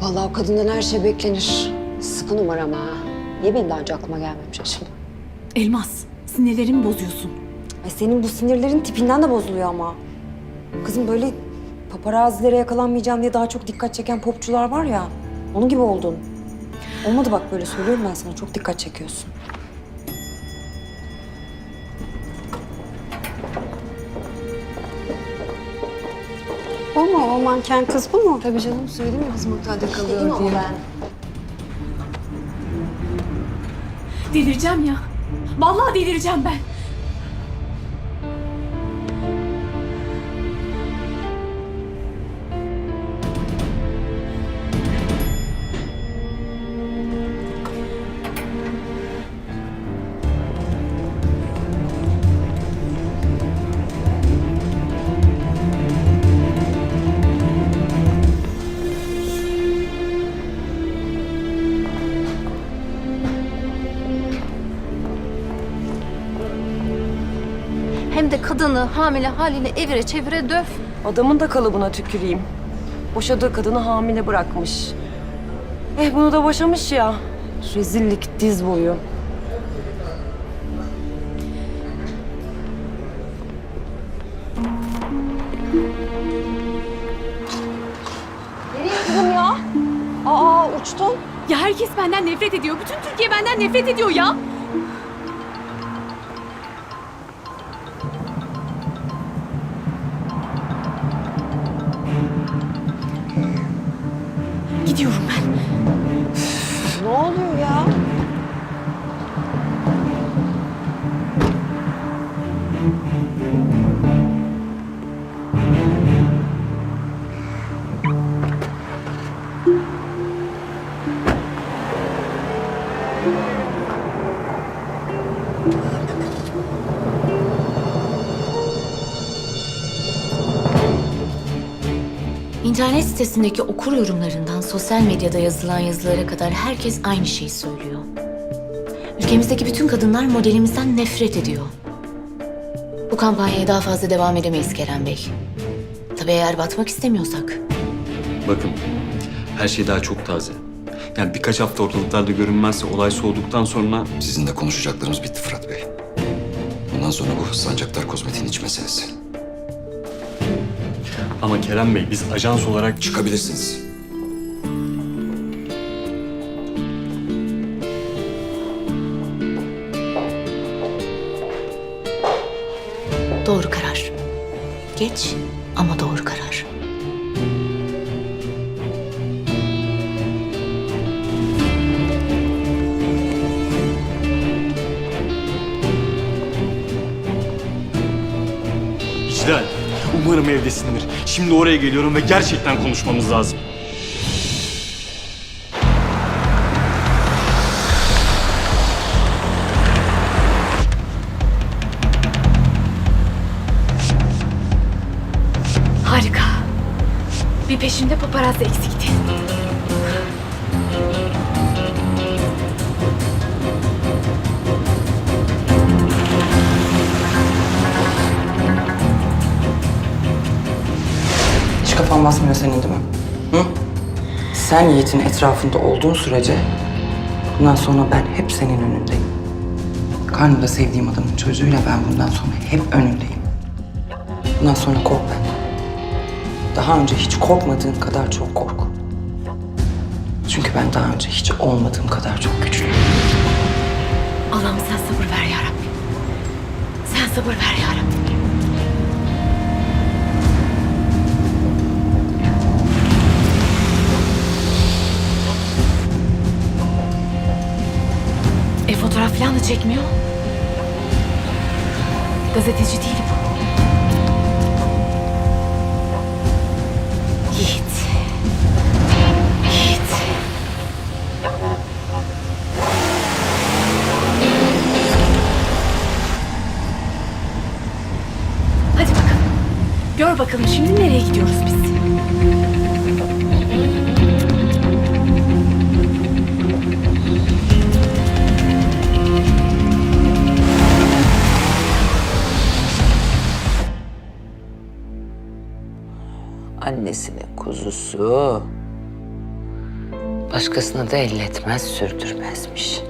Vallahi o kadından her şey beklenir. Sıkı numara ama ha. Niye benim daha önce aklıma gelmemiş acaba? Elmas, sinirlerimi bozuyorsun. Ay senin bu sinirlerin tipinden de bozuluyor ama. Kızım böyle paparazilere yakalanmayacağım diye daha çok dikkat çeken popçular var ya. Onun gibi oldun. Olmadı bak böyle söylüyorum ben sana. Çok dikkat çekiyorsun. Mu? O manken kız bu mu? Tabii canım söyledim ya bizim otelde kalıyor diye. ben. Delireceğim ya. Vallahi delireceğim ben. Hem de kadını hamile haliyle evire çevire döv. Adamın da kalıbına tüküreyim. Boşadığı kadını hamile bırakmış. Eh bunu da boşamış ya. Rezillik diz boyu. Nereye kızım ya? Aa uçtun. Ya herkes benden nefret ediyor. Bütün Türkiye benden nefret ediyor ya. İnternet sitesindeki okur yorumlarından sosyal medyada yazılan yazılara kadar herkes aynı şeyi söylüyor. Ülkemizdeki bütün kadınlar modelimizden nefret ediyor. Bu kampanyaya daha fazla devam edemeyiz Kerem Bey. Tabii eğer batmak istemiyorsak. Bakın, her şey daha çok taze. Yani birkaç hafta ortalıklarda görünmezse olay soğuduktan sonra Sizinle konuşacaklarımız bitti Fırat Bey. Bundan sonra bu Sancaktar Kozmetik'in iç meselesi. Ama Kerem Bey biz ajans olarak Çıkabilirsiniz. Doğru karar. Geç ama doğru karar. Umarım evdesindir. Şimdi oraya geliyorum ve gerçekten konuşmamız lazım. Harika. Bir peşimde paparazzi eksikti. Kafan basmıyor senin değil mi? Hı? Sen Yiğit'in etrafında olduğun sürece bundan sonra ben hep senin önündeyim. Karnımda sevdiğim adamın çocuğuyla ben bundan sonra hep önündeyim. Bundan sonra kork benden. Daha önce hiç korkmadığın kadar çok kork. Çünkü ben daha önce hiç olmadığım kadar çok güçlüyüm. Allah'ım sen sabır ver ya Rabbim. Sen sabır ver ya Rabbim. Da çekmiyor. Gazeteci değilim. Yiğit. Yiğit. Hadi bakalım. Gör bakalım şimdi nereye gidiyoruz biz? Annesinin kuzusu. Başkasına da elletmez, sürdürmezmiş.